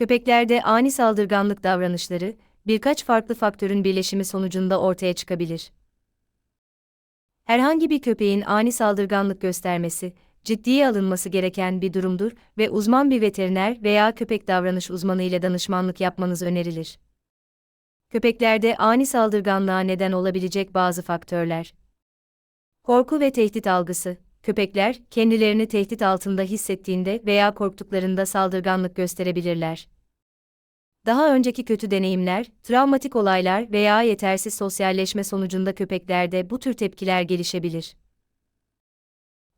Köpeklerde ani saldırganlık davranışları, birkaç farklı faktörün birleşimi sonucunda ortaya çıkabilir. Herhangi bir köpeğin ani saldırganlık göstermesi, ciddiye alınması gereken bir durumdur ve uzman bir veteriner veya köpek davranış uzmanı ile danışmanlık yapmanız önerilir. Köpeklerde ani saldırganlığa neden olabilecek bazı faktörler. Korku ve tehdit algısı. Köpekler kendilerini tehdit altında hissettiğinde veya korktuklarında saldırganlık gösterebilirler. Daha önceki kötü deneyimler, travmatik olaylar veya yetersiz sosyalleşme sonucunda köpeklerde bu tür tepkiler gelişebilir.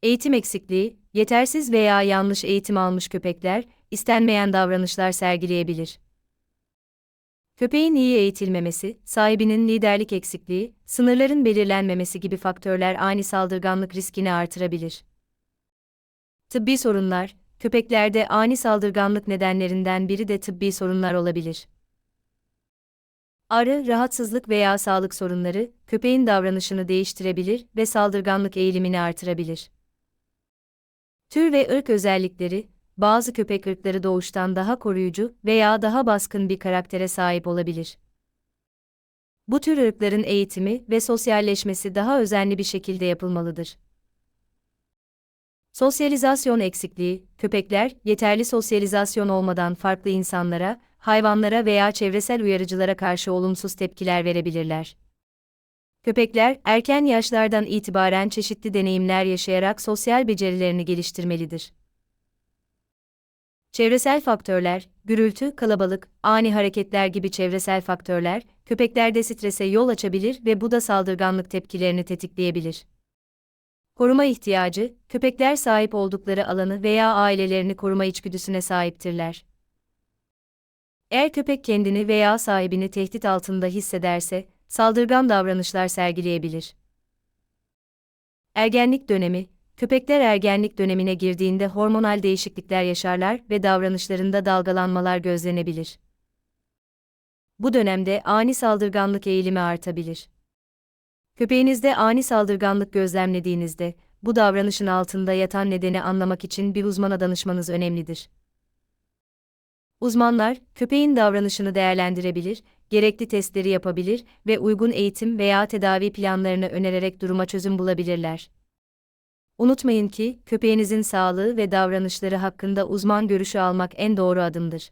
Eğitim eksikliği, yetersiz veya yanlış eğitim almış köpekler, istenmeyen davranışlar sergileyebilir. Köpeğin iyi eğitilmemesi, sahibinin liderlik eksikliği, sınırların belirlenmemesi gibi faktörler ani saldırganlık riskini artırabilir. Tıbbi sorunlar, köpeklerde ani saldırganlık nedenlerinden biri de tıbbi sorunlar olabilir. Ağrı, rahatsızlık veya sağlık sorunları, köpeğin davranışını değiştirebilir ve saldırganlık eğilimini artırabilir. Tür ve ırk özellikleri, bazı köpek ırkları doğuştan daha koruyucu veya daha baskın bir karaktere sahip olabilir. Bu tür ırkların eğitimi ve sosyalleşmesi daha özenli bir şekilde yapılmalıdır. Sosyalizasyon eksikliği, köpekler yeterli sosyalizasyon olmadan farklı insanlara, hayvanlara veya çevresel uyarıcılara karşı olumsuz tepkiler verebilirler. Köpekler erken yaşlardan itibaren çeşitli deneyimler yaşayarak sosyal becerilerini geliştirmelidir. Çevresel faktörler, gürültü, kalabalık, ani hareketler gibi çevresel faktörler, köpeklerde strese yol açabilir ve bu da saldırganlık tepkilerini tetikleyebilir. Koruma ihtiyacı, köpekler sahip oldukları alanı veya ailelerini koruma içgüdüsüne sahiptirler. Eğer köpek kendini veya sahibini tehdit altında hissederse, saldırgan davranışlar sergileyebilir. Ergenlik dönemi, köpekler ergenlik dönemine girdiğinde hormonal değişiklikler yaşarlar ve davranışlarında dalgalanmalar gözlenebilir. Bu dönemde ani saldırganlık eğilimi artabilir. Köpeğinizde ani saldırganlık gözlemlediğinizde, bu davranışın altında yatan nedeni anlamak için bir uzmana danışmanız önemlidir. Uzmanlar, köpeğin davranışını değerlendirebilir, gerekli testleri yapabilir ve uygun eğitim veya tedavi planlarını önererek duruma çözüm bulabilirler. Unutmayın ki, köpeğinizin sağlığı ve davranışları hakkında uzman görüşü almak en doğru adımdır.